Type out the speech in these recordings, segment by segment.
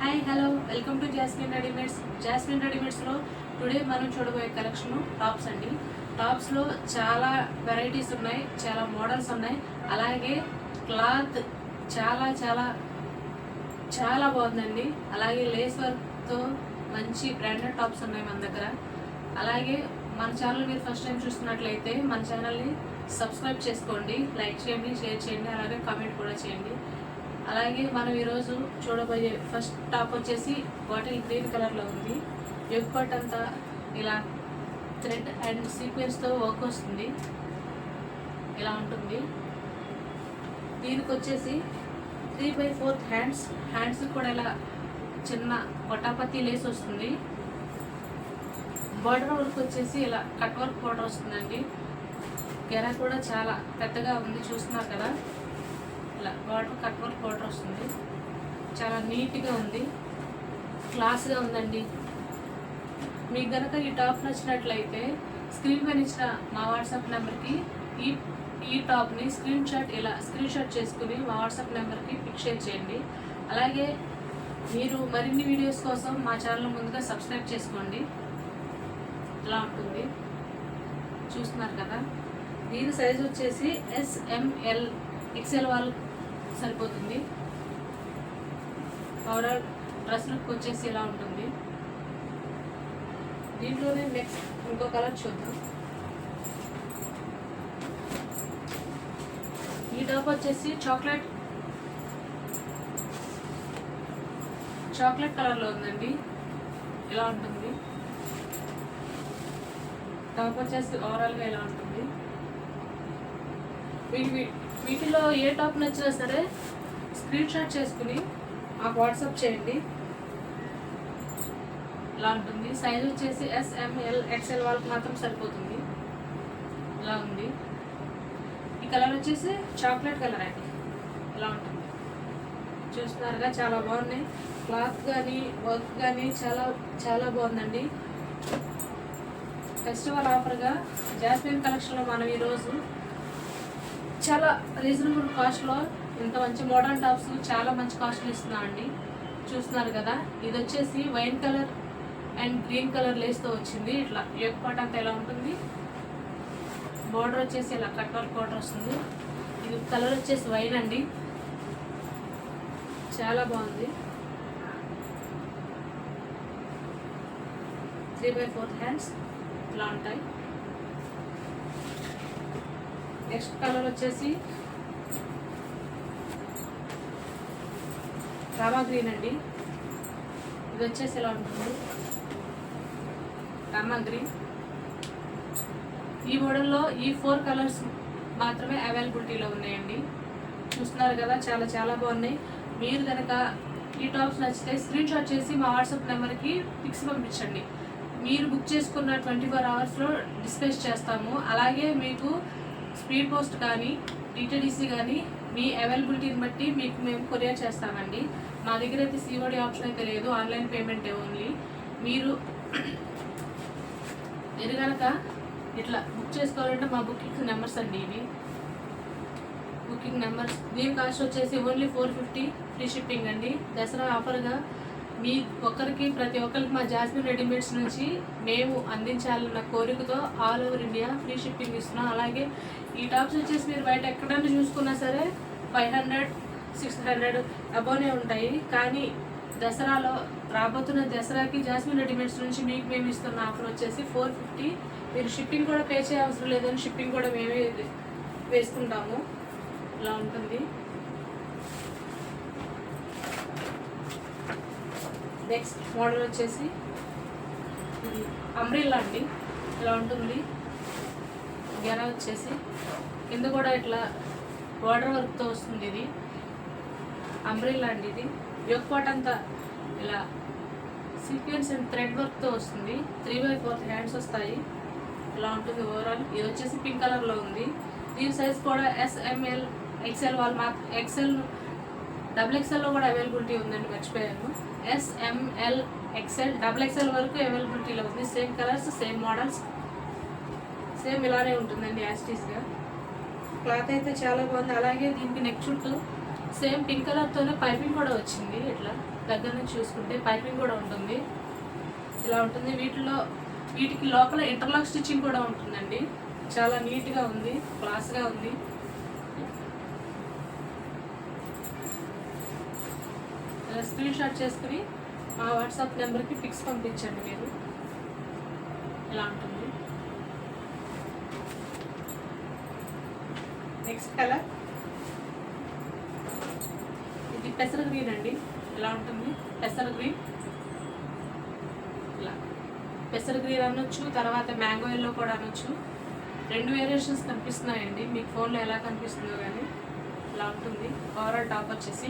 Hi hello welcome to Jasmine readymades Jasmine రెడీమేడ్స్లో today మనం చూడబోయే collection tops అండి. టాప్స్లో చాలా వెరైటీస్ ఉన్నాయి చాలా మోడల్స్ ఉన్నాయి. అలాగే క్లాత్ చాలా చాలా చాలా బాగుందండి. అలాగే లేస్ వర్క్తో మంచి బ్రాండెడ్ టాప్స్ ఉన్నాయి మన దగ్గర. అలాగే మన ఛానల్ మీరు ఫస్ట్ టైం చూస్తున్నట్లయితే మన ఛానల్ని సబ్స్క్రైబ్ చేసుకోండి. లైక్ చేయండి షేర్ చేయండి అలాగే కామెంట్ కూడా చేయండి. అలాగే మనం ఈరోజు చూడబోయే ఫస్ట్ టాప్ వచ్చేసి బాటిల్ గ్రీన్ కలర్లో ఉంది. ఎగ్ పట్ అంతా ఇలా థ్రెడ్ అండ్ సీక్వెన్స్తో వర్క్ వస్తుంది. ఇలా ఉంటుంది. దీనికి వచ్చేసి three by fourth hands hands కూడా ఇలా చిన్న కొట్టాపత్తి లేస్ వస్తుంది. బార్డర్ వర్క్ వచ్చేసి ఇలా కట్ వర్క్ బార్డర్ వస్తుందండి. గెర కూడా చాలా పెద్దగా ఉంది చూస్తున్నారు కదా. ఇలా బార్డర్ కట్ వర్క్ బార్డర్ వస్తుంది. చాలా నీట్గా ఉంది. క్లాస్గా ఉందండి. మీకు కనుక ఈ టాప్ నచ్చినట్లయితే స్క్రీన్ పైన ఇచ్చిన మా వాట్సాప్ నెంబర్కి ఈ ఈ టాప్ని స్క్రీన్ షాట్ ఇలా స్క్రీన్ షాట్ చేసుకుని మా వాట్సాప్ నెంబర్కి పిక్ షేర్ చేయండి. అలాగే మీరు మరిన్ని వీడియోస్ కోసం మా ఛానల్ ముందుగా సబ్స్క్రైబ్ చేసుకోండి. ఇలా ఉంటుంది. చూస్తున్నారు కదా? దీని సైజ్ వచ్చేసి ఎస్ఎంఎల్ ఎక్సెల్ వాళ్ళు సరిపోతుంది. ఓవరాల్ డ్రెస్ లుక్ వచ్చేసి ఇలా ఉంటుంది? దీంట్లోనే నెక్స్ట్ ఇంకో కలర్ చూద్దాం. ఈ టాప్ వచ్చేసి చాక్లెట్ చాక్లెట్ కలర్లో ఉందండి. ఇలా ఉంటుంది? టాప్ వచ్చేసి ఓవరాల్గా ఇలా ఉంటుంది? వీటి వీటిలో ఏ టాప్ నచ్చినా సరే స్క్రీన్ షాట్ చేసుకుని మాకు వాట్సాప్ చేయండి. ఇలా ఉంటుంది. సైజ్ వచ్చేసి ఎస్ఎంఎల్ ఎక్స్ఎల్ వాళ్ళకి మాత్రం సరిపోతుంది. ఇలా ఉంది. ఈ కలర్ వచ్చేసి చాక్లెట్ కలర్ అండి. ఇలా ఉంటుంది. చూస్తున్నారుగా చాలా బాగున్నాయి. క్లాత్ కానీ వర్క్ కానీ చాలా చాలా బాగుందండి. ఫెస్టివల్ ఆఫర్గా జాస్మిన్ కలెక్షన్లో మనం ఈరోజు చాలా రీజనబుల్ కాస్ట్లో ఇంత మంచి మోడర్న్ టాప్స్ చాలా మంచి కాస్ట్లో ఇస్తున్నా అండి. చూస్తున్నారు కదా ఇది వచ్చేసి wine colour and green colour లేస్తో వచ్చింది. ఇట్లా యోగ్ పాట్ అంతా ఎలా ఉంటుంది? బార్డర్ వచ్చేసి ఇలా కట్ వర్క్ బార్డర్ వస్తుంది. ఇది కలర్ వచ్చేసి వైన్ అండి. చాలా బాగుంది. త్రీ బై ఫోర్త్ హ్యాండ్స్ ఇట్లా ఉంటాయి. నెక్స్ట్ కలర్ వచ్చేసి రామా గ్రీన్ అండి. ఇది వచ్చేసి ఎలా ఉంటుంది? రామా గ్రీన్. ఈ మోడల్లో ఈ ఫోర్ కలర్స్ మాత్రమే అవైలబిలిటీలో ఉన్నాయండి. చూస్తున్నారు కదా చాలా చాలా బాగున్నాయి. మీరు కనుక ఈ టాప్స్ నచ్చితే స్క్రీన్ షాట్ చేసి మా వాట్సాప్ నెంబర్కి పిక్స్ పంపించండి. మీరు బుక్ చేసుకున్న ట్వంటీ ఫోర్ అవర్స్లో డిస్పాచ్ చేస్తాము. అలాగే మీకు స్పీడ్ పోస్ట్ కానీ డిటీడీసీ కానీ మీ అవైలబిలిటీని బట్టి మీకు మేము కొరియర్ చేస్తామండి. మా దగ్గర అయితే సిఓడి ఆప్షన్ అయితే లేదు ఆన్లైన్ పేమెంటే ఓన్లీ. మీరు మీరు కనుక ఇట్లా బుక్ చేసుకోవాలంటే మా బుకింగ్ నెంబర్స్ అండి ఇవి. Booking numbers. దీని కాస్ట్ వచ్చేసి only four fifty free shipping అండి. దసరా ఆఫర్గా మీ ఒక్కరికి ప్రతి ఒక్కరికి మా జాస్మిన్ రెడీమేడ్స్ నుంచి మేము అందించాలన్న కోరికతో all over India free shipping ఇస్తున్నాం. అలాగే ఈ టాప్స్ వచ్చేసి మీరు బయట ఎక్కడైనా చూసుకున్నా సరే ఫైవ్ హండ్రెడ్ సిక్స్ హండ్రెడ్ అబోనే ఉంటాయి. కానీ దసరాలో రాబోతున్న దసరాకి జాస్మిన్ రెడీమేడ్స్ నుంచి మీకు మేము ఇస్తున్న ఆఫర్ వచ్చేసి ఫోర్ ఫిఫ్టీ. మీరు షిప్పింగ్ కూడా పే చేయ అవసరం లేదని షిప్పింగ్ కూడా మేమే వేసుకుంటాము ఇలా ఉంటుంది. నెక్స్ట్ మోడల్ వచ్చేసి ఇది అంబ్రిల్లా అండి. ఇలా ఉంటుంది. గెర వచ్చేసి కింద కూడా ఇట్లా బోర్డర్ వర్క్తో వస్తుంది ఇది. అంబ్రిల్లా అండి ఇది. యోగపాట్ అంతా ఇలా సీక్వెన్స్ అండ్ థ్రెడ్ వర్క్తో వస్తుంది. త్రీ బై ఫోర్త్ హ్యాండ్స్ వస్తాయి. ఇలా ఉంటుంది ఓవరాల్ ఇది వచ్చేసి పింక్ కలర్లో ఉంది. దీని సైజ్ కూడా ఎస్ఎంఎల్ ఎక్సెల్ వాళ్ళు మాకు ఎక్సెల్ డబుల్ ఎక్సెల్లో కూడా అవైలబిలిటీ ఉందండి. మర్చిపోయాను. ఎస్ఎంఎల్ ఎక్సెల్ డబుల్ ఎక్సెల్ వరకు అవైలబిలిటీలో ఉంది. Same colours same models same ఇలానే ఉంటుందండి యాస్టీస్గా క్లాత్ అయితే చాలా బాగుంది. అలాగే దీనికి నెక్ చుట్టూ సేమ్ పింక్ కలర్తోనే పైపింగ్ కూడా వచ్చింది ఇట్లా. దగ్గర నుంచి చూసుకుంటే పైపింగ్ కూడా ఉంటుంది. ఇలా ఉంటుంది. వీటిలో వీటికి లోపల ఇంటర్లాక్ స్టిచ్చింగ్ కూడా ఉంటుందండి. చాలా నీట్గా ఉంది. క్లాస్గా ఉంది. స్క్రీన్ షాట్ చేసుకుని మా వాట్సాప్ నెంబర్కి పిక్స్ పంపించండి మీరు. ఎలా ఉంటుంది? Next colour? ఇది పెసర గ్రీన్ అండి. ఎలా ఉంటుంది? పెసర గ్రీన్? ఇలా. పెసర గ్రీన్ అనొచ్చు తర్వాత మ్యాంగో ఎల్లో కూడా అనొచ్చు. రెండు వేరియేషన్స్ కనిపిస్తున్నాయండి. మీకు ఫోన్లో ఎలా కనిపిస్తుందో కానీ ఇలా ఉంటుంది. ఓవరాల్ టాప్ వచ్చేసి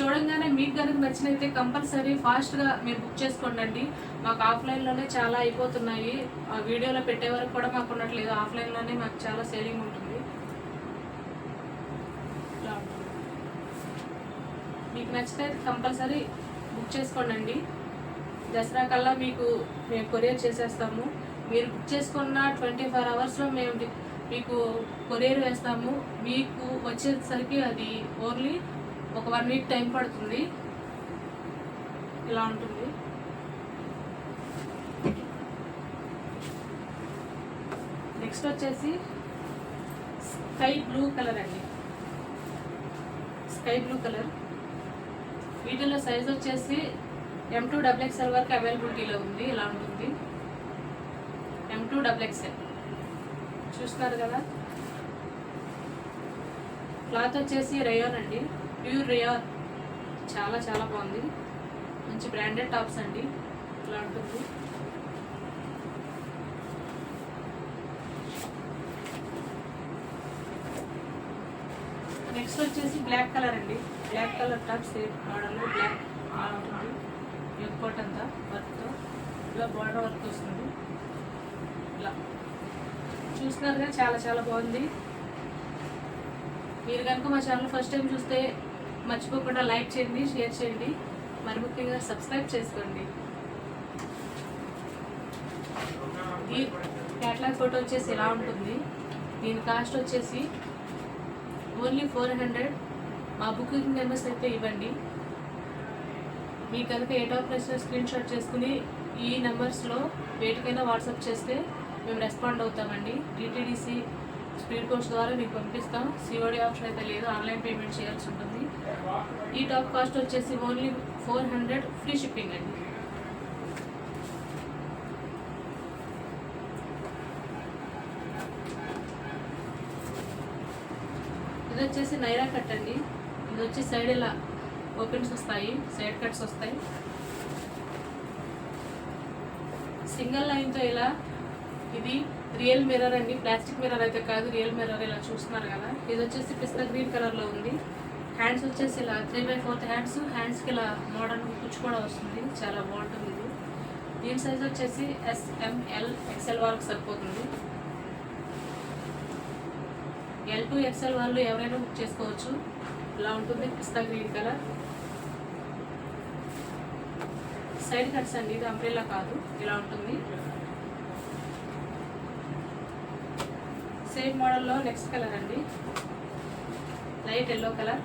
చూడంగానే మీకు కనుక నచ్చినైతే కంపల్సరీ ఫాస్ట్గా మీరు బుక్ చేసుకోండి మాకు ఆఫ్లైన్లోనే చాలా అయిపోతున్నాయి. ఆ వీడియోలో పెట్టే వరకు కూడా మాకు ఉండట్లేదు. ఆఫ్లైన్లోనే మాకు చాలా సేలింగ్ ఉంటుంది. మీకు నచ్చితే కంపల్సరీ బుక్ చేసుకోండి దసరా కల్లా మీకు మేము కొరియర్ చేసేస్తాము. మీరు బుక్ చేసుకున్న ట్వంటీ ఫోర్ అవర్స్లో మేము మీకు కొరియర్ వేస్తాము. మీకు వచ్చేసరికి అది ఓన్లీ ఒక వన్ వీక్ టైం పడుతుంది. ఇలా ఉంటుంది. నెక్స్ట్ వచ్చేసి స్కై బ్లూ కలర్ అండి. Sky blue colour. వీటిలో సైజ్ వచ్చేసి ఎం టూ డబుల్ ఎక్స్ఎల్ వరకు అవైలబిలిటీలో ఉంది. ఇలా ఉంటుంది. ఎం టూ డబుల్ ఎక్స్ఎల్ చూస్తున్నారు కదా? క్లాత్ వచ్చేసి రయోన్ అండి. ప్యూర్ రేయాన్ చాలా చాలా బాగుంది. మంచి బ్రాండెడ్ టాప్స్ అండి. ఇలా ఉంటుంది. నెక్స్ట్ వచ్చేసి బ్లాక్ కలర్ అండి. Black colour top same model black అలా ఉంటుంది. ఎక్కోట్ అంతా వర్క్తో ఇలా బార్డర్ వర్క్ వస్తుంది. ఇలా. చూస్తున్నారుగా చాలా చాలా బాగుంది. మీరు కనుక మా ఛానల్ ఫస్ట్ టైం చూస్తే మర్చిపోకుండా లైక్ చేయండి షేర్ చేయండి. మరి ముఖ్యంగా సబ్స్క్రైబ్ చేసుకోండి. ఈ క్యాట్లాగ్ ఫోటో వచ్చేసి ఇలా ఉంటుంది. దీని కాస్ట్ వచ్చేసి ఓన్లీ ఫోర్ హండ్రెడ్ మా బుకింగ్ నెంబర్స్ అయితే ఇవ్వండి. మీ కనుక ఏ టాప్ నచ్చిన స్క్రీన్ షాట్ చేసుకుని ఈ నెంబర్స్లో వేటికైనా వాట్సాప్ చేస్తే మేము రెస్పాండ్ అవుతామండి. టీటీడీసీ స్పీడ్ పోస్ట్ ద్వారా మీకు పంపిస్తాం. సిఓడి ఆప్షన్ అయితే లేదు. ఆన్లైన్ పేమెంట్ చేయాల్సి ఉంటుంది. ఈ టాప్ కాస్ట్ వచ్చేసి only four hundred free shipping అండి. ఇది వచ్చేసి నైరా కట్ అండి. ఇది వచ్చి సైడ్ ఇలా ఓపెన్స్ వస్తాయి సైడ్ కట్స్ వస్తాయి. సింగిల్ లైన్తో ఇలా ఇది రియల్ మిర్రర్ అండి. ప్లాస్టిక్ మిర్రర్ అయితే కాదు రియల్ మిర్రర్ ఇలా చూస్తున్నారు కదా. ఇది వచ్చేసి పిస్తా గ్రీన్ కలర్లో ఉంది. హ్యాండ్స్ వచ్చేసి ఇలా త్రీ బై ఫోర్త్ హ్యాండ్స్ హ్యాండ్స్కి ఇలా మోడర్న్ కుచ్చు కూడా వస్తుంది. చాలా బాగుంటుంది ఇది. దీని సైజ్ వచ్చేసి ఎస్ఎంఎల్ ఎక్స్ఎల్ వరకు సరిపోతుంది. ఎల్ టు ఎక్స్ఎల్ వాళ్ళు ఎవరైనా బుక్ చేసుకోవచ్చు. ఇలా ఉంటుంది పిస్తా గ్రీన్ కలర్ సైడ్ కట్స్ అండి ఇది అంబ్రెల్లా కాదు ఇలా ఉంటుంది. సేమ్ మోడల్లో నెక్స్ట్ కలర్ అండి. లైట్ ఎల్లో కలర్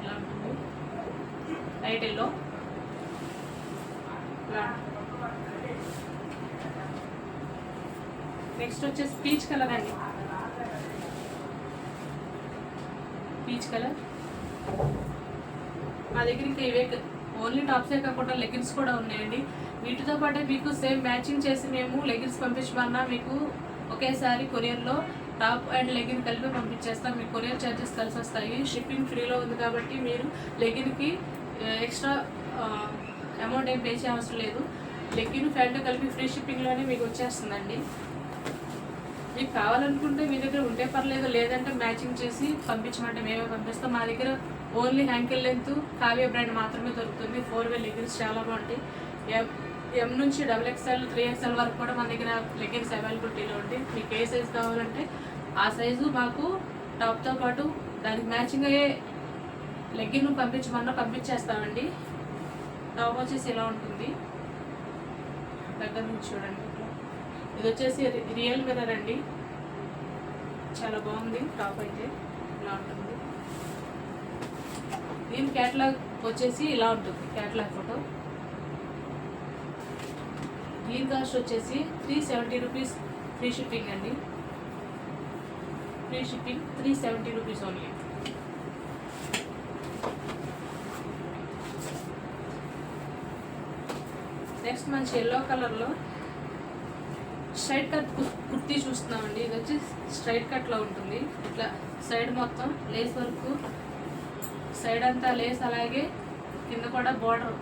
ఇలా ఉంటుంది లైట్ ఎల్లో నెక్స్ట్ వచ్చేసి పీచ్ కలర్ అండి. పీచ్ కలర్ మా దగ్గర ఇంకా ఇవే ఓన్లీ టాప్సే కాకుండా లెగిన్స్ కూడా ఉన్నాయండి. వీటితో పాటే మీకు సేమ్ మ్యాచింగ్ చేసి మేము లెగిన్స్ పంపించమన్నా మీకు ఒకేసారి కొరియర్లో టాప్ అండ్ లెగిన్ కలిపి పంపించేస్తాం. మీ కొరియర్ ఛార్జెస్ కలిసి వస్తాయి. షిప్పింగ్ ఫ్రీలో ఉంది కాబట్టి మీరు లెగిన్కి ఎక్స్ట్రా అమౌంట్ ఏం పే చేయవసరం లేదు. లెగిన్ ప్యాంటు కలిపి ఫ్రీ షిప్పింగ్లోనే మీకు వచ్చేస్తుందండి. మీకు కావాలనుకుంటే మీ దగ్గర ఉంటే పర్లేదు లేదంటే మ్యాచింగ్ చేసి పంపించమంటే మేమే పంపిస్తాం. మా దగ్గర only ankle length Kavya brand మాత్రమే దొరుకుతుంది. ఫోర్ వే లెగిన్స్ చాలా బాగుంటాయి. ఎం నుంచి డబుల్ ఎక్స్ఎల్ త్రీ ఎక్స్ఎల్ వరకు కూడా మన దగ్గర లెగిన్స్ అవైలబిలిటీలో ఉంటాయి. మీకు ఏ సైజ్ కావాలంటే ఆ సైజు మాకు టాప్తో పాటు దానికి మ్యాచింగ్ అయ్యే లెగ్గిన్ పంపించమన్నా పంపించేస్తామండి. టాప్ వచ్చేసి ఇలా ఉంటుంది. దగ్గర నుంచి చూడండి ఇది వచ్చేసి రియల్ మిర్రర్ అండి. చాలా బాగుంది. టాప్ అయితే ఇలా ఉంటుంది. దీని క్యాటలాగ్ వచ్చేసి ఇలా ఉంటుంది. Catalogue photo. దీని కాస్ట్ వచ్చేసి three seventy rupees free shipping అండి. Free shipping three seventy rupees only next మంచి ఎల్లో కలర్లో స్ట్రైట్ కట్ కు- కుర్తీ చూస్తున్నామండి. ఇది వచ్చి స్ట్రైట్ కట్లో ఉంటుంది. ఇట్లా సైడ్ మొత్తం లేస్ వర్క్ సైడ్ అంతా లేస్ అలాగే కింద కూడా బార్డర్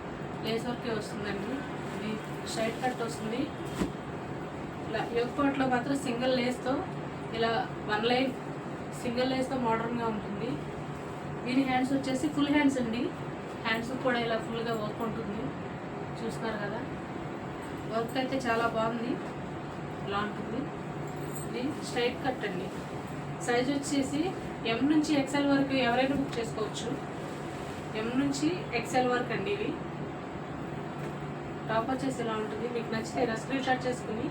లేస్ వర్కే వస్తుందండి. ఇది స్ట్రైట్ కట్ వస్తుంది. ఇలా యొక్కోట్లో మాత్రం సింగిల్ లేస్తో ఇలా వన్ లైఫ్ సింగిల్ లైఫ్తో మోడర్న్గా ఉంటుంది. దీని హ్యాండ్స్ వచ్చేసి ఫుల్ హ్యాండ్స్ అండి. హ్యాండ్స్ కూడా ఇలా ఫుల్గా వర్క్ ఉంటుంది. చూస్తున్నారు కదా? వర్క్ అయితే చాలా బాగుంది. ఇలా ఉంటుంది. ఇది స్ట్రైట్ కట్ అండి. సైజ్ వచ్చేసి ఎం నుంచి ఎక్సెల్ వరకు ఎవరైనా బుక్ చేసుకోవచ్చు. ఎం నుంచి ఎక్సెల్ వరకు అండి ఇవి. టాప్ వచ్చేసి ఇలా ఉంటుంది. మీకు నచ్చితే ఇలా స్క్రీన్ షాట్ చేసుకుని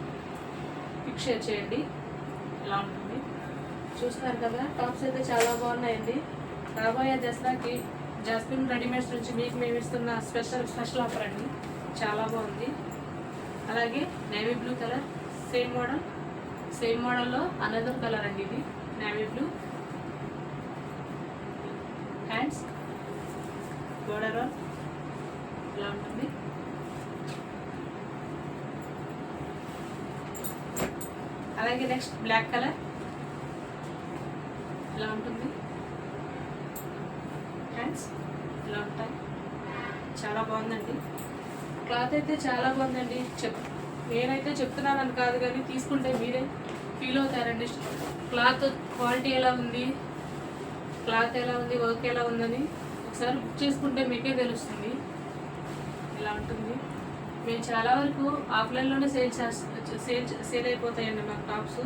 పిక్ షేర్ చేయండి. ఇలా ఉంటుంది? చూస్తున్నారు కదా టాప్స్ అయితే చాలా బాగున్నాయండి. రాబోయే దసరాకి జాస్మిన్ రెడీమేడ్స్ నుంచి మీకు మేము ఇస్తున్న స్పెషల్ స్పెషల్ ఆఫర్ అండి. చాలా బాగుంది. అలాగే navy blue colour same model same మోడల్లో అనదర్ కలర్ అండి ఇది నేవీ బ్లూ హ్యాండ్స్ బోర్డర్ ఇలా ఉంటుంది? అలాగే నెక్స్ట్ బ్లాక్ కలర్ ఇలా ఉంటుంది? హ్యాండ్స్ ఇలా ఉంటాయి? చాలా బాగుందండి. క్లాత్ అయితే చాలా బాగుందండి. చెప్ నేనైతే చెప్తున్నానని కాదు కానీ తీసుకుంటే మీరే ఫీల్ అవుతారండి. క్లాత్ క్వాలిటీ ఎలా ఉంది? క్లాత్ ఎలా ఉంది? వర్క్ ఎలా ఉందని ఒకసారి బుక్ చేసుకుంటే మీకే తెలుస్తుంది. ఇలా ఉంటుంది? మేము చాలా వరకు ఆఫ్లైన్లోనే సేల్ చేస్తా సేల్ సేల్ అయిపోతాయండి మా టాప్స్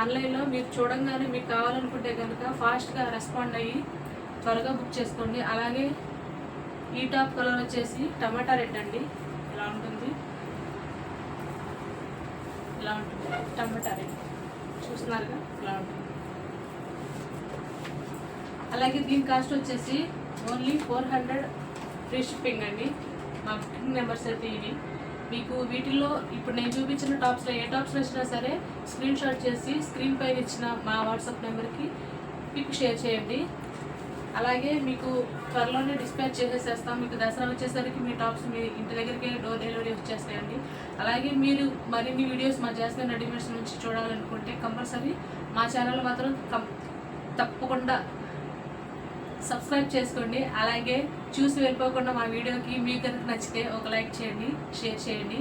ఆన్లైన్లో మీరు చూడంగానే మీకు కావాలనుకుంటే కనుక ఫాస్ట్గా రెస్పాండ్ అయ్యి త్వరగా బుక్ చేసుకోండి. అలాగే ఈ టాప్ కలర్ వచ్చేసి టమాటా రెడ్ అండి. ఇలా ఉంటుంది. ఇలా ఉంటుంది. టమాటా రెడ్ చూస్తున్నారుగా? ఇలా ఉంటుంది. అలాగే దీని కాస్ట్ వచ్చేసి only four hundred free shipping అండి. మా బుకింగ్ నెంబర్స్ అయితే ఇవి మీకు వీటిల్లో ఇప్పుడు నేను చూపించిన టాప్స్లో ఏ టాప్స్ వచ్చినా సరే స్క్రీన్ షాట్ చేసి స్క్రీన్ పైన ఇచ్చిన మా వాట్సాప్ నెంబర్కి పిక్ షేర్ చేయండి. అలాగే మీకు త్వరలోనే డిస్పాచ్ చేసేసేస్తాం. మీకు దసరా వచ్చేసరికి మీ టాప్స్ మీ ఇంటి దగ్గరికి డోర్ డెలివరీ వచ్చేస్తాయండి. అలాగే మీరు మరిన్ని వీడియోస్ మా జాస్మిన్ రెడీమేడ్స్ నుంచి చూడాలనుకుంటే కంపల్సరీ మా ఛానల్ మాత్రం తప్పకుండా సబ్స్క్రైబ్ చేసుకోండి. అలాగే చూసి వెళ్ళిపోకుండా మా వీడియోకి మీకు కనుక నచ్చితే ఒక లైక్ చేయండి షేర్ చేయండి.